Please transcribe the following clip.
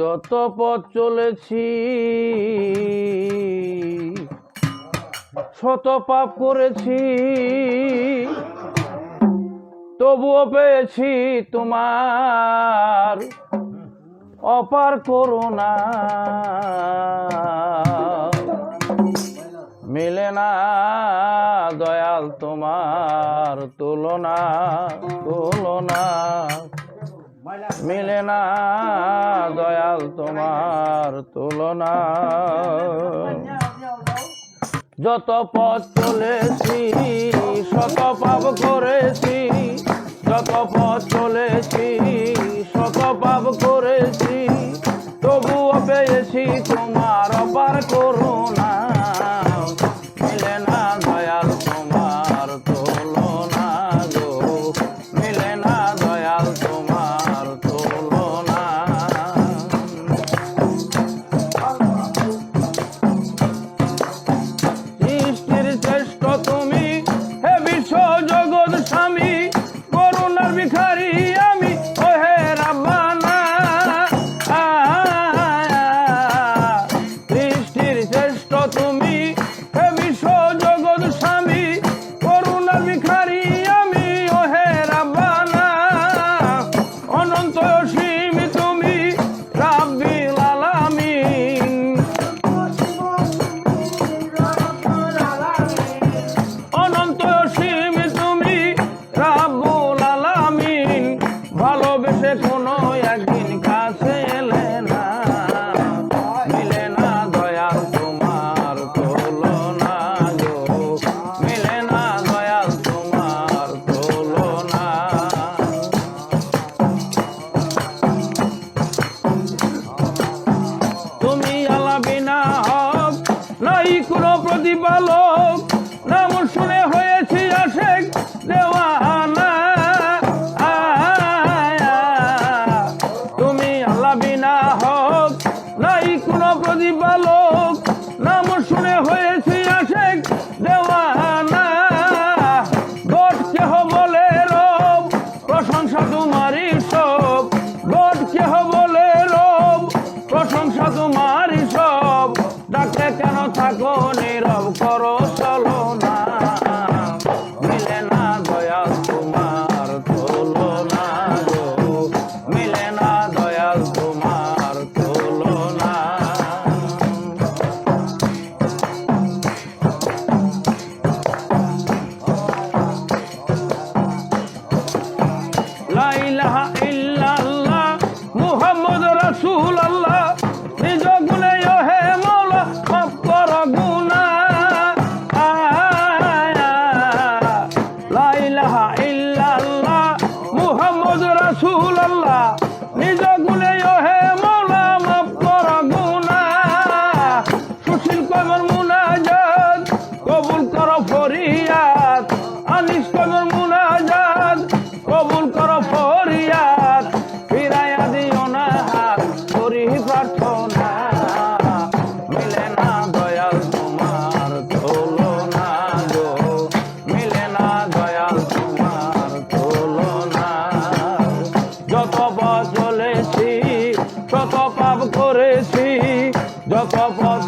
যত পথ চলেছি, শত পাপ করেছি, তবুও পেয়েছি তোমার অপার করোনা মিলে না দয়াল তোমার তুলনা তুলনা। মিলে না, দয়াল তোমার তুলনা। যত পথ চলেছি, শত পাপ করেছি, যত পথ চলেছি, শত পাপ করেছি, তবুও পেয়েছি তোমার অপার করুণা। প্রতিপালক নাম শুনে হয়েছি আশেক দেওয়ানা। গড কেহ বলে রব, প্রশংসা তোমারই সব। গড কেহ বলে রব, প্রশংসা তোমারই সব। ডাকে কেন থাকো নীরব করো ফরিয়াদ আনিস কবর মুনাজাত, কবুল কর ফরিয়াদ, ফিরাইয়া দিও না হাত, করি প্রার্থনা। না দয়াল তোমার গো। মিলে না দয়াল তোমার তুলনা যত পথ চলেছি শত পাপ করেছি, যত পথ